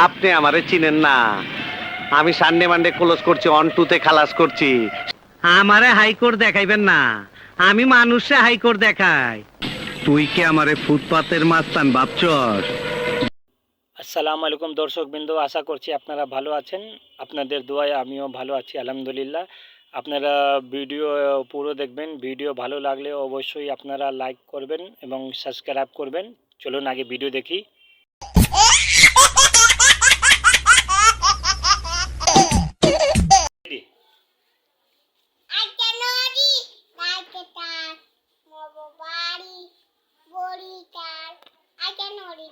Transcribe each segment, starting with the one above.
আপনি আমারে চিনেন না। আমি সানডে মানডে ক্লোজ করছি অন টুতে খালাস করছি। আমারে হাইকোর্ট দেখাইবেন না। আমি মানুষে হাইকোর্ট দেখাই। তুই কি আমারে ফুটপাতের মাস্তান ভাবছস? আসসালামু আলাইকুম দর্শক বিন্দু আশা করছি আপনারা ভালো আছেন। আপনাদের দোয়ায় আমিও ভালো আছি আলহামদুলিল্লাহ। আপনারা ভিডিও পুরো দেখবেন। ভিডিও ভালো লাগলে অবশ্যই আপনারা লাইক করবেন এবং সাবস্ক্রাইব করবেন। চলুন আগে ভিডিও দেখি। আইটানোরি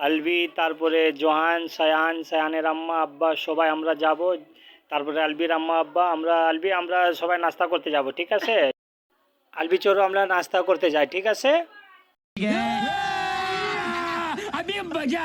আলবি, তারপরে জোহান সায়ান সায়ানের আম্মা, আব্বা, সবাই আমরা যাব। তারপরে আলবির আম্মা, আব্বা, আমরা, আলবি, আমরা সবাই নাস্তা করতে যাব, ঠিক আছে? আলবি চোরও আমরা নাস্তা করতে যাই, ঠিক আছে? अभी मजा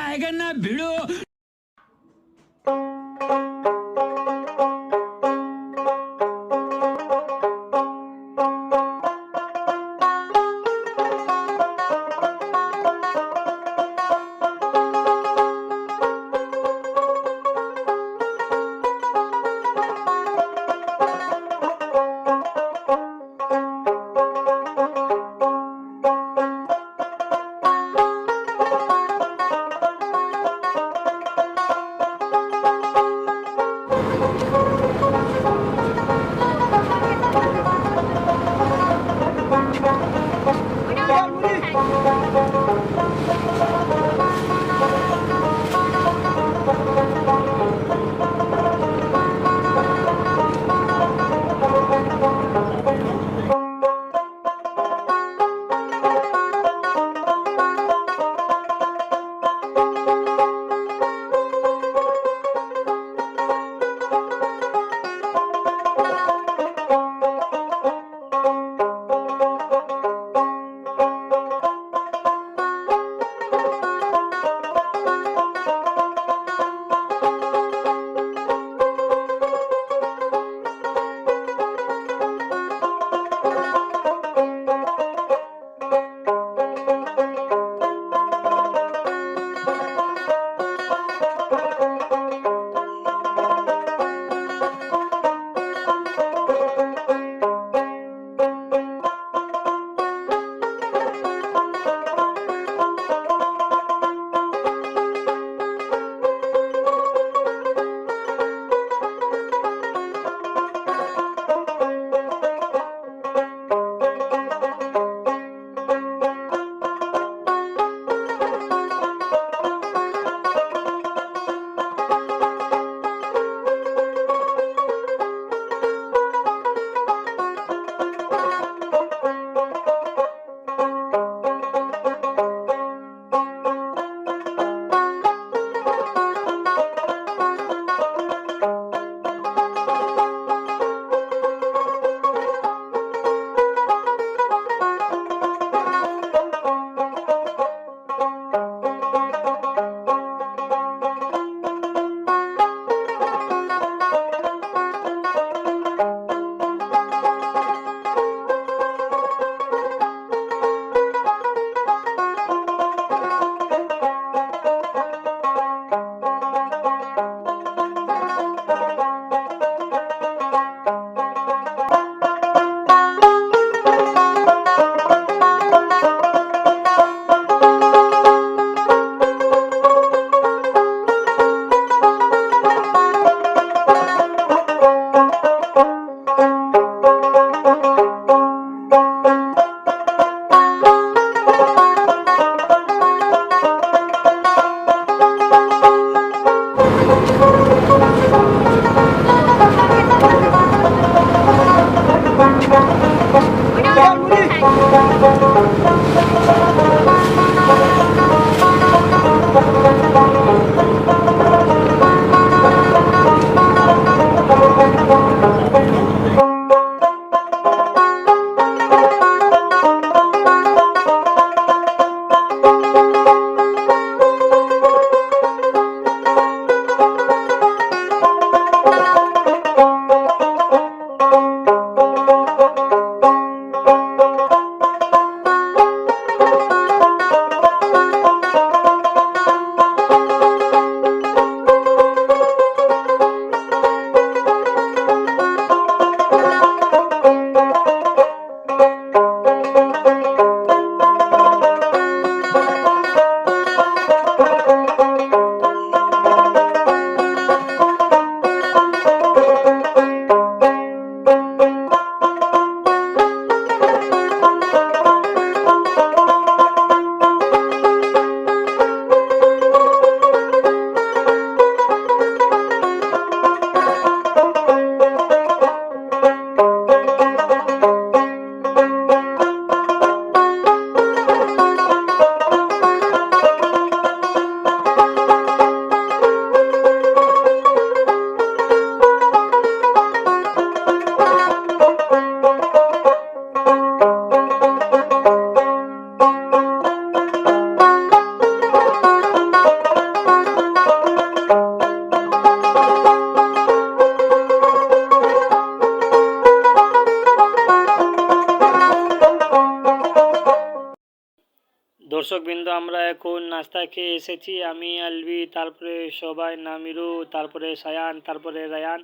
নাস্তা খেয়ে এসেছি, আমি আলবি তারপরে সবাই, নামিরু, তারপরে সায়ান, তারপরে রায়ান,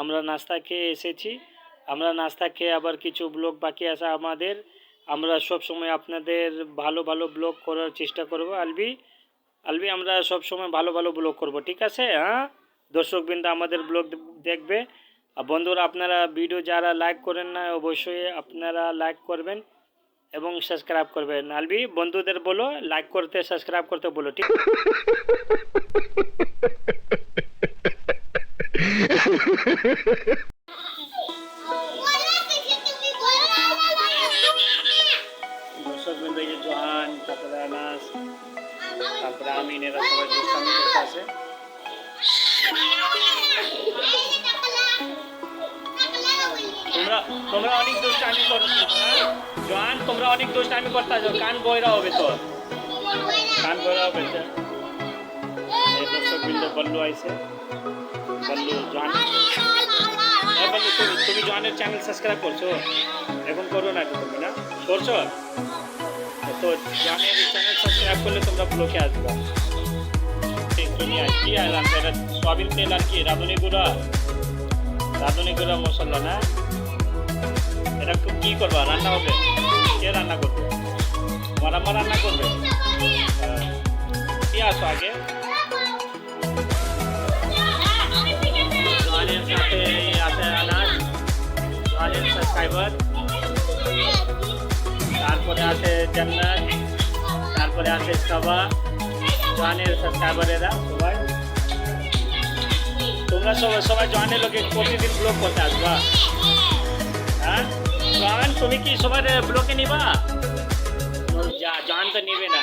আমরা নাস্তা খেয়ে এসেছি। আমরা নাস্তা খেয়ে আবার কিছু ব্লগ বাকি আছে আমাদের। আমরা সব সময় আপনাদের ভালো ভালো ব্লগ করার চেষ্টা করব। আলবি আলবি আমরা সব সময় ভালো ভালো ব্লগ করব, ঠিক আছে? হ্যাঁ? দর্শকবৃন্দ আমাদের ব্লগ দেখবে। আর বন্ধুরা, আপনারা ভিডিও যারা লাইক করেন না, অবশ্যই আপনারা লাইক করবেন। এবং সাবস্ক্রাইব করবেন আলবি বন্ধুদের বলো লাইক করতে সাবস্ক্রাইব করতে বলো, ঠিক? দর্শক তারপরে আমিন, এরা সবাই দুষ্টামি করতে তোমরা অনেক দুষ্টামি করো। হ্যাঁ জোহান তোমরা অনেক দুষ্টামি করতে আছো কান বইরা হবে তো কান বইরা হবে তো এই দর্শক বিন্দু বল্লু আইছে। বল্লু হ্যাঁ বল্লু, তুমি তুমি জোহানের চ্যানেল সাবস্ক্রাইব করছ? এখন করো না তুমি না। করছ? তো জোহানের চ্যানেল সাবস্ক্রাইব করলে তোমরা ব্লকে আসবে। কি আইলাম? এটা সয়াবিন তেল আর কি? রাঁধুনি গুঁড়া? রাঁধুনি গুঁড়া মশলা না? এটা কি- কি করবা? রান্না হবে? কে রান্না করবে? আমার আম্মা রান্না করবে? কি আসো আগে? জোহানের সাথে আছে আনাজ। জোহানের সাবস্ক্রাইবার তারপরে আছে জান্নাত। তারপরে আছে সবা। জোহানের সাবস্ক্রাইবারেরা সবাই। তোমরা সবাই সবাই জোহানের লোকে প্রতিদিন ব্লগ করতে আসবা। হ্যাঁ? জোহান তুমি কি সবার ব্লকে নিবা? যা, জোহান তো নিবে না।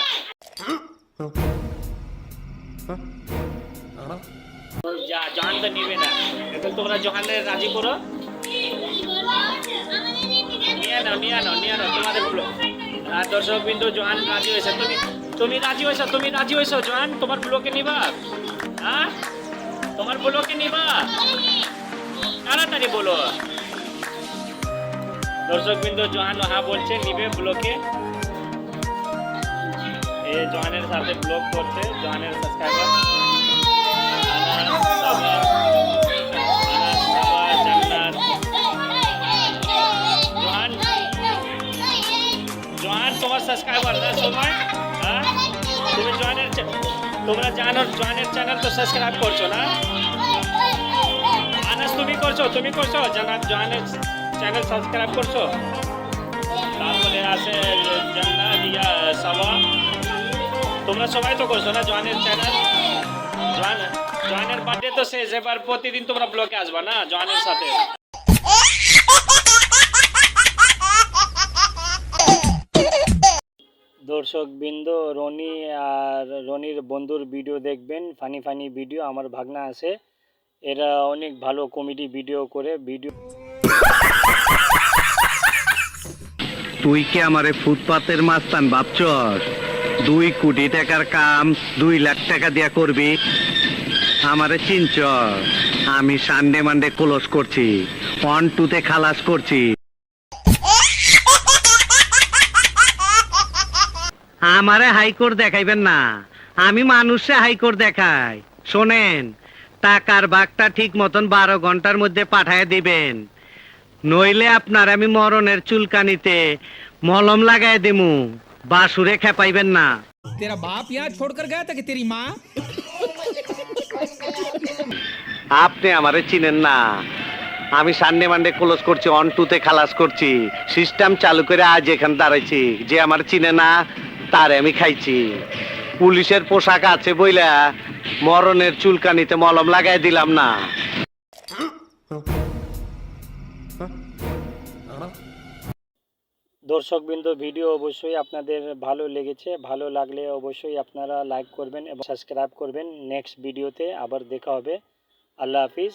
যা, জোহান তো নিবে না। এখন তোমরা জোহানের রাজি করো। নিয়ে নাও নিয়ে নাও নিয়ে নাও, তোমাদের ব্লগ আর দর্শক বিন্দু জোহান রাজি হয়েছে। তুমি তুমি রাজি হয়েছো, তুমি রাজি হয়েছো, জোহান? তোমার ব্লকে নিবা? হ্যাঁ? তোমার ব্লকে নিবা? তাড়াতাড়ি বলো। দর্শক বিন্দু জোহান হ্যাঁ বলছে, নিবে ব্লকে। এ জোহানের সাথে ব্লগ করছে, জোহানের সাবস্ক্রাইবার তোমার সাবস্ক্রাইবার না সময়? হ্যাঁ? তুমি জোহানের তোমরা জানো জোহানের চ্যানেল তো সাবস্ক্রাইব করছ না? আনাস, তুমি করছ তুমি করছ? জানাত জোহানের চ্যানেল সাবস্ক্রাইব করছ? তারপরে আছে তোমরা সবাই তো করছ না জোহানের চ্যানেল জোহান জোহানের বার্থডে তো শেষ, এবার প্রতিদিন তোমরা ব্লকে আসবা না জোহানের সাথে? দর্শক বৃন্দ, রনি আর রনির বন্ধুর ভিডিও দেখবেন ফানি ফানি ভিডিও আমার ভাগনা আছে। এরা অনেক ভালো কমেডি ভিডিও করে ভিডিও তুই কি আমারে ফুটপাতের মাস্তান ভাবছস? দুই কোটি টাকার কাম দুই লাখ টাকা দিয়া করবি? আমারে চিনচ আমি সানডে মানডে ক্লোজ করছি। ওয়ান, টুতে খালাস করছি। আমারে হাইকোর্ট দেখাইবেন না। আমি মানুষে হাইকোর্ট দেখাই। শোনেন, টাকার বাঘটা ঠিক মতন বারো ঘণ্টার মধ্যে পাঠায় দিবেন। নইলে আপনার আমি মরণের চুলকানিতে মলম লাগাই দেমু। বাসুরে খেপাইবেন না। তেরা বাপ ইয়া ছোড়কর গায়া তাকে তেরি মা আপনি আমারে চিনেন না। আমি সানডে মানডে ক্লোজ করছি অন টুতে খালাস করছি। সিস্টেম চালু করে আজ এখান দাঁড়াইছি। যে আমার চিনে না তার আমি খাইছি। পুলিশের পোশাক আছে বইলা মরণের চুলকানিতে মলম লাগাই দিলাম না। দর্শকবৃন্দ, ভিডিও অবশ্যই আপনাদের ভালো লেগেছে। ভালো লাগলে অবশ্যই আপনারা লাইক করবেন এবং সাবস্ক্রাইব করবেন। নেক্সট ভিডিওতে আবার দেখা হবে। আল্লাহ হাফিজ।